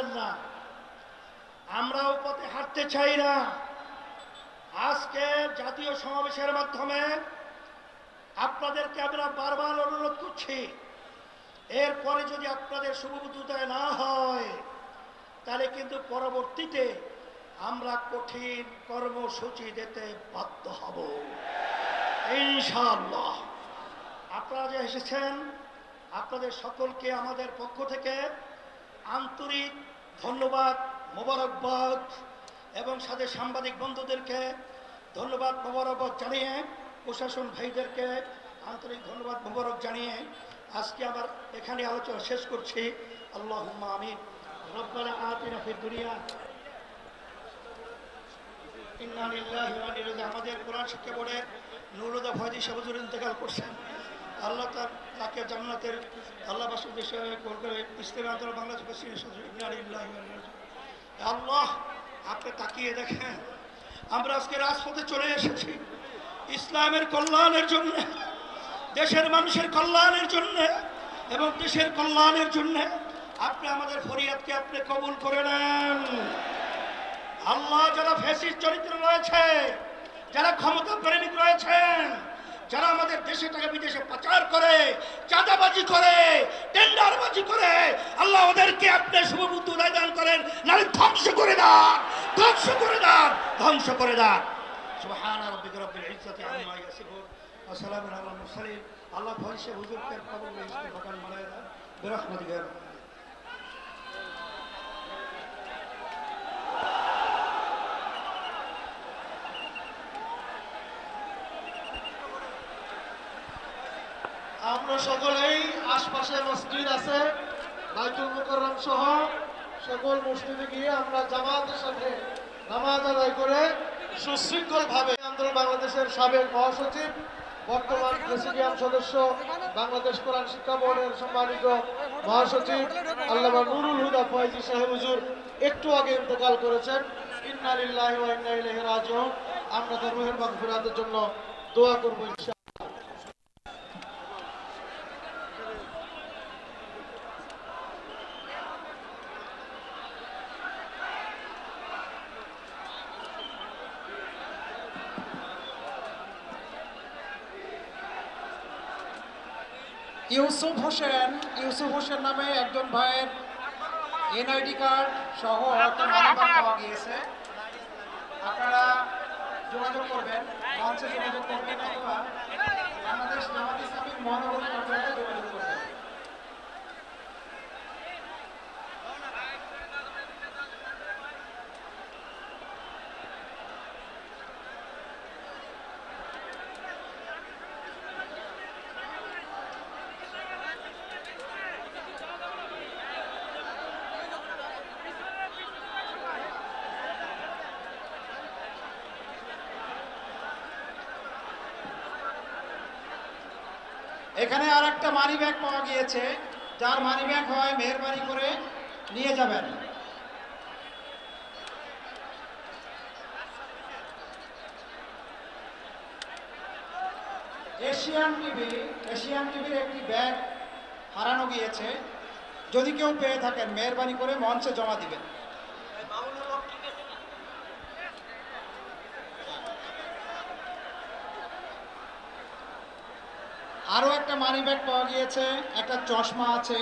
হারবেন না। আমরাও পথে হাঁটতে চাই না। আজকে জাতীয় সমাবেশের মাধ্যমে আপনাদেরকে আমরা বারবার অনুরোধ করছি, এরপরে যদি আপনাদের শুভবুদ্ধতায় না হয়, তাহলে কিন্তু পরবর্তীতে আমরা কঠিন কর্মসূচি দিতে বাধ্য হব। ইনশাআল্লাহ। আপনারা যে এসেছেন, আপনাদের সকলকে আমাদের পক্ষ থেকে আন্তরিক ধন্যবাদ, মোবারকবাদ, এবং সাথে সাংবাদিক বন্ধুদেরকে ধন্যবাদ, মোবারকবাদ জানিয়ে প্রশাসন ভাইদেরকে আন্তরিক ধন্যবাদ, মোবারক জানিয়ে আজকে আবার এখানে আলোচনা শেষ করছি। আল্লাহ আমিন। রব্বানা আতিনা দুনিয়া। আমাদের কোরআন শিক্ষা বোর্ডের নুরুদা ফয়জি সাহুজুর ইন্তেকাল করছেন। আল্লাহ তার জান্নাতের আল্লাহ বাসুর দেশে করবে ইসলামী আন্দোলন বাংলাদেশ আল্লাহ, আপনি তাকিয়ে দেখেন, আমরা আজকে রাজপথে চলে এসেছি। ইসলামের কল্যাণের জন্য, দেশের মানুষের কল্যাণের জন্য এবং দেশের কল্যাণের জন্য আপনি আমাদের ফরিয়াদকে আপনি কবুল করে নেন। আল্লাহ যারা ফ্যাসিস্ট চরিত্র রয়েছে, যারা ক্ষমতা প্রেমিক রয়েছেন যারা আমাদের দেশে টাকা বিদেশে পাচার করে, চাঁদাবাজি করে, টেন্ডারবাজি করে, আল্লাহ ওদেরকে আপনি শুভবুদ্ধ উদয় দান করেন নাহলে ধ্বংস করে দেন, ধ্বংস করে দেন, ধ্বংস করে দেন। সুবহান রাব্বিকা রাব্বিল ইজ্জাতি আম্মা ইয়াসিফুন, ওয়া সালামুন আলাল মুরসালিন। আল্লাহ ফরিশে হুজুরকে কবুল ইস্তেফাকান মানায় দেন। বিরহমাতিকা ইয়া রাব্বাল আমরা সকলেই আশপাশে মসজিদ আছে, বাইতুল মুকররম সহ সকল মসজিদে গিয়ে আমরা জামাতের সাথে নামাজ আদায় করে সুশৃঙ্খল ভাবে আন্দোলন বাংলাদেশের সাবেক মহাসচিব, বর্তমান প্রেসিডিয়াম সদস্য বাংলাদেশ কোরআন শিক্ষা বোর্ডের সম্মানিত মহাসচিব আল্লামা নুরুল হুদা ফয়জি সাহেব হুজুর একটু আগে ইন্তেকাল করেছেন। ইন্না লিল্লাহি ওয়া ইন্না আমরা তার রুহের মাগফিরাতের জন্য দোয়া করব ইউসুফ হোসেন ইউসুফ হোসেন নামে একজন ভাইয়ের এনআইডি কার্ড সহ পাওয়া গিয়েছে। আপনারা যোগাযোগ করবেন মঞ্চে যোগাযোগ করবেন অথবা বাংলাদেশ জামাত ইসলামিক মহানগর কার্যালয়ে যোগাযোগ করবেন এখানে আর একটা মানি ব্যাগ পাওয়া গিয়েছে। যার মানি ব্যাগ হয় মেহরবানি করে নিয়ে যাবেন। এশিয়ান টিভি এশিয়ান টিভির একটি ব্যাগ হারানো গিয়েছে। যদি কেউ পেয়ে থাকেন, মেহরবানি করে মঞ্চে জমা দিবেন। আরও একটা মানি ব্যাগ পাওয়া গিয়েছে একটা চশমা আছে